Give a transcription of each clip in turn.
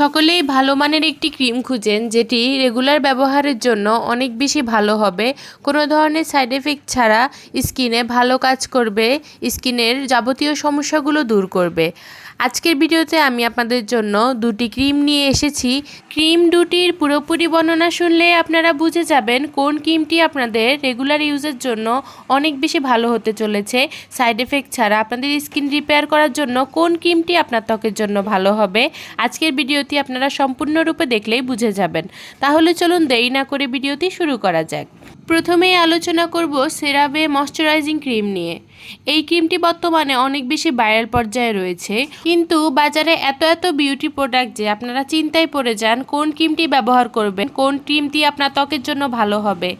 সকলেই ভালো মানের একটি ক্রিম খুঁজেন, যেটি রেগুলার ব্যবহারের জন্য অনেক বেশি ভালো হবে। কোনো ধরনের সাইড এফেক্ট ছাড়া স্কিনে ভালো কাজ করবে, স্কিনের যাবতীয় সমস্যাগুলো দূর করবে। আজকের ভিডিওতে আমি আপনাদের জন্য দুটি ক্রিম নিয়ে এসেছি। ক্রিম দুটির পুরোপুরি বর্ণনা শুনলে আপনারা বুঝে যাবেন কোন ক্রিমটি আপনাদের রেগুলার ইউজের জন্য অনেক বেশি ভালো হতে চলেছে। সাইড এফেক্ট ছাড়া আপনাদের স্কিন রিপেয়ার করার জন্য কোন ক্রিমটি আপনার ত্বকের জন্য ভালো হবে। আজকের ভিডিওটি আপনারা সম্পূর্ণরূপে দেখলেই বুঝে যাবেন। তাহলে চলুন দেরি না করে ভিডিওটি শুরু করা যাক। প্রথমেই আলোচনা করব সেরাবে ময়শ্চারাইজিং ক্রিম নিয়ে। এই ক্রিমটি বর্তমানে অনেক বেশি ভাইরাল পর্যায়ে রয়েছে। কিন্তু বাজারে এত এত বিউটি প্রোডাক্ট যে আপনারা চিন্তায় পড়ে যান কোন ক্রিমটি ব্যবহার করবেন, কোন ক্রিমটি আপনার ত্বকের জন্য ভালো হবে।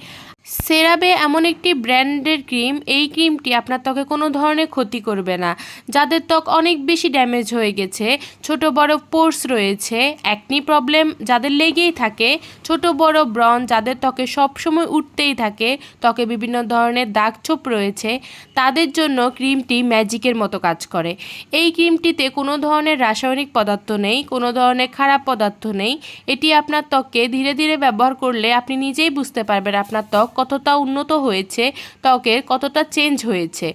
সেরাবে এমন একটি ব্র্যান্ডের ক্রিম, এই ক্রিমটি আপনার ত্বকে কোনো ধরনের ক্ষতি করবে না। যাদের ত্বক অনেক বেশি ড্যামেজ হয়ে গেছে, ছোট বড় পোর্স রয়েছে অ্যাকনি প্রবলেম যাদের লেগেই থাকে, ছোট বড় ব্রন যাদের ত্বকে সবসময় উঠতেই থাকে, ত্বকে বিভিন্ন ধরনের দাগ ছোপ রয়েছে, তাদের জন্য ক্রিমটি ম্যাজিকের মতো কাজ করে। এই ক্রিমটিতে কোনো ধরনের রাসায়নিক পদার্থ নেই, কোনো ধরনের খারাপ পদার্থ নেই। এটি আপনার ত্বককে ধীরে ধীরে ব্যবহার করলে আপনি নিজেই বুঝতে পারবেন আপনার ত্বক কতটা উন্নত হয়েছে, ত্বকের কতটা চেঞ্জ হয়েছে।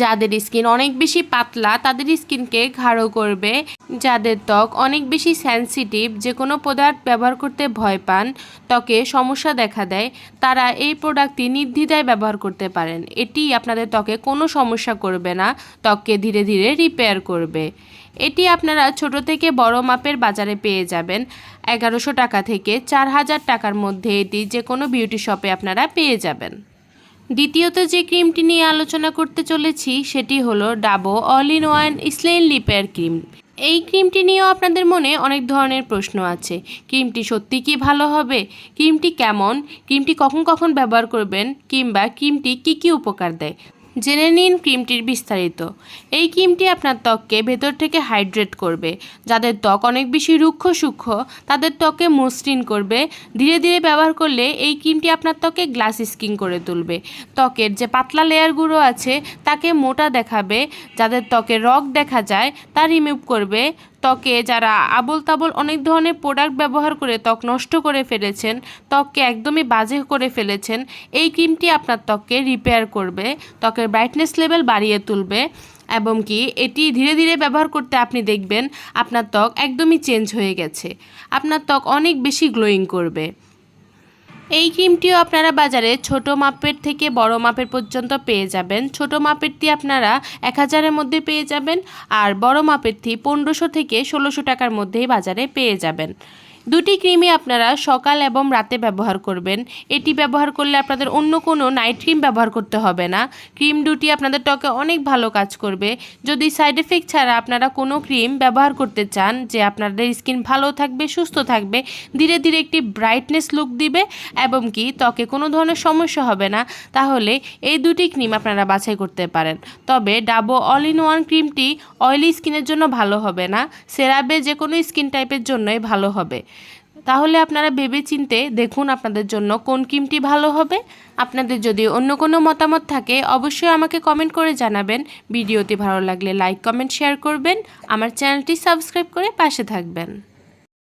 যাদের স্কিন অনেক বেশি পাতলা, তাদের স্কিনকে ঘাড়ো করবে। যাদের ত্বক অনেক বেশি সেন্সিটিভ যে কোনো পদার্থ ব্যবহার করতে ভয় পান, ত্বকে সমস্যা দেখা দেয়, তারা এই প্রোডাক্টটি নির্দ্বিধায় ব্যবহার করতে পারেন। এটি আপনাদের ত্বকে কোনো সমস্যা করবে না, ত্বককে ধীরে ধীরে রিপেয়ার করবে। এটি আপনারা ছোট থেকে বড় মাপের বাজারে পেয়ে যাবেন। এগারোশো টাকা থেকে চার হাজার টাকার মধ্যে এটি যে কোনো বিউটি শপে আপনারা পেয়ে যাবেন। দ্বিতীয়ত যে ক্রিমটি নিয়ে আলোচনা করতে চলেছি, সেটি হলো ডাবো অল ইন ওয়ান স্লেন লিপের ক্রিম এই ক্রিমটি নিয়েও আপনাদের মনে অনেক ধরনের প্রশ্ন আছে। ক্রিমটি সত্যি কি ভালো হবে? ক্রিমটি কেমন? ক্রিমটি কখন কখন ব্যবহার করবেন? কিংবা ক্রিমটি কি কি উপকার দেয়? জেনে নিন ক্রিমটির বিস্তারিত। এই ক্রিমটি আপনার ত্বককে ভেতর থেকে হাইড্রেট করবে, যাদের ত্বক অনেক বেশি রুক্ষ সূক্ষ্ম, তাদের ত্বকে মসৃণ করবে। ধীরে ধীরে ব্যবহার করলে এই ক্রিমটি আপনার ত্বকে গ্লাস স্কিন করে তুলবে। ত্বকের যে পাতলা লেয়ারগুলো আছে, তাকে মোটা দেখাবে। যাদের ত্বকে রক দেখা যায়, তা রিমুভ করবে। ত্বকে যারা আবল তাবল অনেক ধরনের প্রোডাক্ট ব্যবহার করে ত্বক নষ্ট করে ফেলেছেন, ত্বককে একদমই বাজে করে ফেলেছেন, এই ক্রিমটি আপনার ত্বককে রিপেয়ার করবে, ত্বকের ব্রাইটনেস লেভেল বাড়িয়ে তুলবে এবং কি এটি ধীরে ধীরে ব্যবহার করতে আপনি দেখবেন আপনার ত্বক একদমই চেঞ্জ হয়ে গেছে। আপনার ত্বক অনেক বেশি গ্লোয়িং করবে। এই ক্রিমটিও আপনারা বাজারে ছোট মাপের থেকে বড় মাপের পর্যন্ত পেয়ে যাবেন। ছোট মাপেরটি আপনারা এক হাজারের মধ্যে পেয়ে যাবেন আর বড় মাপেরটি পনেরোশো থেকে ষোলোশো টাকার মধ্যেই বাজারে পেয়ে যাবেন। দুটি ক্রিমই আপনারা সকাল এবং রাতে ব্যবহার করবেন। এটি ব্যবহার করলে আপনাদের অন্য কোনো নাইট ক্রিম ব্যবহার করতে হবে না। ক্রিম দুটি আপনাদের ত্বকে অনেক ভালো কাজ করবে। যদি সাইড এফেক্ট ছাড়া আপনারা কোনো ক্রিম ব্যবহার করতে চান যে আপনাদের স্কিন ভালো থাকবে, সুস্থ থাকবে, ধীরে ধীরে একটি ব্রাইটনেস লুক দিবে এবং কি ত্বকে কোনো ধরনের সমস্যা হবে না, তাহলে এই দুটি ক্রিম আপনারা বাছাই করতে পারেন। তবে ডাবো অল ইন ওয়ান ক্রিমটি অয়েলি স্কিনের জন্য ভালো হবে না। সেরাবে যে কোনো স্কিন টাইপের জন্যই ভালো হবে। তাহলে আপনারা ভেবে চিনতে দেখুন আপনাদের জন্য কোন ক্রিমটি ভালো হবে। আপনাদের যদি অন্য কোনো মতামত থাকে, অবশ্যই আমাকে কমেন্ট করে জানাবেন। ভিডিওটি ভালো লাগলে লাইক কমেন্ট শেয়ার করবেন। আমার চ্যানেলটি সাবস্ক্রাইব করে পাশে থাকবেন।